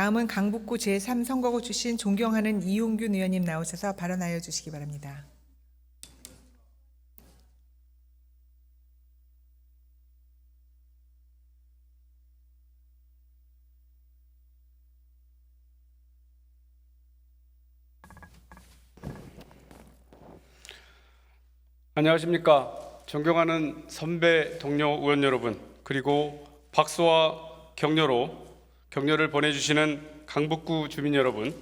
다음은 강북구 제3선거구 출신 존경하는 이용균 의원님 나오셔서 발언하여 주시기 바랍니다. 안녕하십니까. 존경하는 선배 동료 의원 여러분, 그리고 박수와 격려로 격려를 보내주시는 강북구 주민 여러분,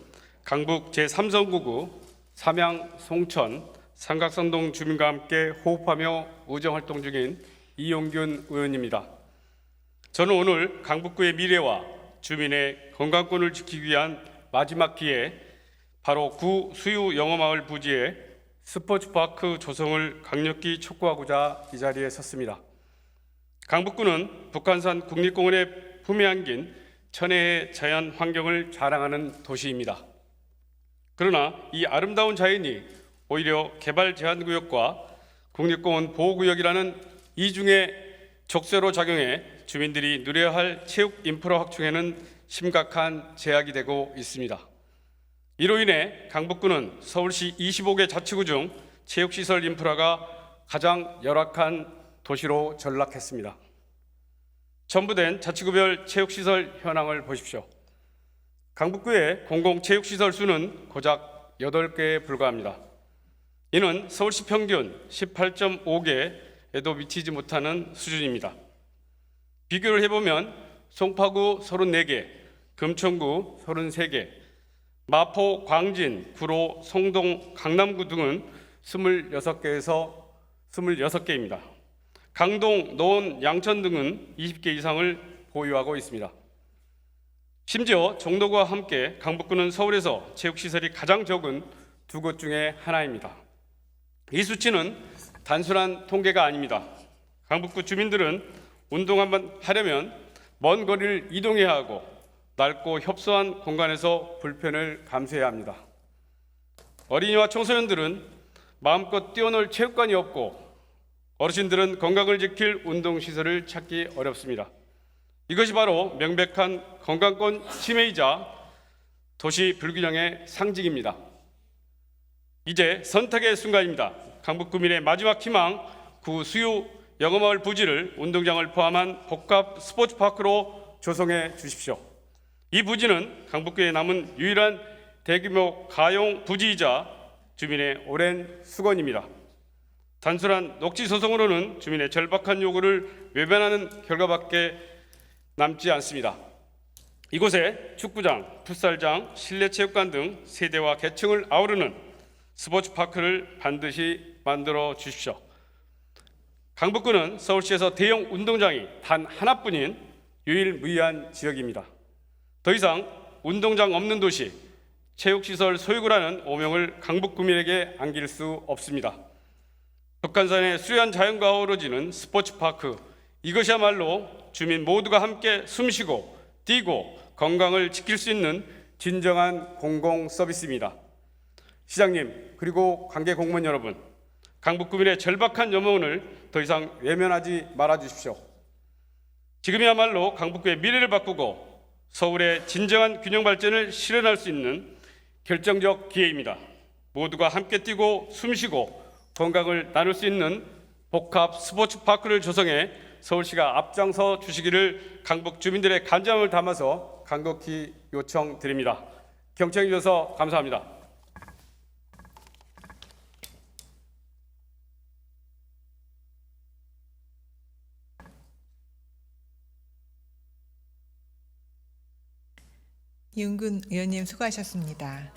강북 제3선구구 삼양, 송천, 삼각산동 주민과 함께 호흡하며 의정 활동 중인 이용균 의원입니다. 저는 오늘 강북구의 미래와 주민의 건강권을 지키기 위한 마지막 기회, 바로 구 수유 영어마을 부지에 스포츠파크 조성을 강력히 촉구하고자 이 자리에 섰습니다. 강북구는 북한산 국립공원에 품에 안긴 천혜의 자연 환경을 자랑하는 도시입니다. 그러나 이 아름다운 자연이 오히려 개발 제한 구역과 국립공원 보호 구역이라는 이중의 족쇄로 작용해 주민들이 누려야 할 체육 인프라 확충에는 심각한 제약이 되고 있습니다. 이로 인해 강북구는 서울시 25개 자치구 중 체육시설 인프라가 가장 열악한 도시로 전락했습니다. 첨부된 자치구별 체육시설 현황을 보십시오. 강북구의 공공체육시설 수는 고작 8개에 불과합니다. 이는 서울시 평균 18.5개에도 미치지 못하는 수준입니다. 비교를 해보면 송파구 34개, 금천구 33개, 마포, 광진, 구로, 송동, 강남구 등은 26개에서 26개입니다. 강동, 노원, 양천 등은 20개 이상을 보유하고 있습니다. 심지어 종로구와 함께 강북구는 서울에서 체육시설이 가장 적은 두 곳 중에 하나입니다. 이 수치는 단순한 통계가 아닙니다. 강북구 주민들은 운동 한번 하려면 먼 거리를 이동해야 하고 넓고 협소한 공간에서 불편을 감수해야 합니다. 어린이와 청소년들은 마음껏 뛰어놀 체육관이 없고 어르신들은 건강을 지킬 운동시설을 찾기 어렵습니다. 이것이 바로 명백한 건강권 침해이자 도시 불균형의 상징입니다. 이제 선택의 순간입니다. 강북 구민의 마지막 희망 구 수유 영어마을 부지를 운동장을 포함한 복합 스포츠 파크로 조성해 주십시오. 이 부지는 강북구에 남은 유일한 대규모 가용 부지이자 주민의 오랜 수건입니다. 단순한 녹지 소송으로는 주민의 절박한 요구를 외면하는 결과밖에 남지 않습니다. 이곳에 축구장, 풋살장, 실내 체육관 등 세대와 계층을 아우르는 스포츠 파크를 반드시 만들어 주십시오. 강북구는 서울시에서 대형 운동장이 단 하나뿐인 유일무이한 지역입니다. 더 이상 운동장 없는 도시, 체육시설 소유구라는 오명을 강북구민에게 안길 수 없습니다. 북한산의 수려한 자연과 어우러지는 스포츠파크, 이것이야말로 주민 모두가 함께 숨쉬고 뛰고 건강을 지킬 수 있는 진정한 공공 서비스입니다. 시장님 그리고 관계 공무원 여러분, 강북구민의 절박한 염원을 더 이상 외면하지 말아 주십시오. 지금이야말로 강북구의 미래를 바꾸고 서울의 진정한 균형 발전을 실현할 수 있는 결정적 기회입니다. 모두가 함께 뛰고 숨쉬고 건강을 나눌 수 있는 복합 스포츠 파크를 조성해 서울시가 앞장서 주시기를 강북 주민들의 간절함을 담아서 간곡히 요청드립니다. 경청해 주셔서 감사합니다. 이용균 의원님 수고하셨습니다.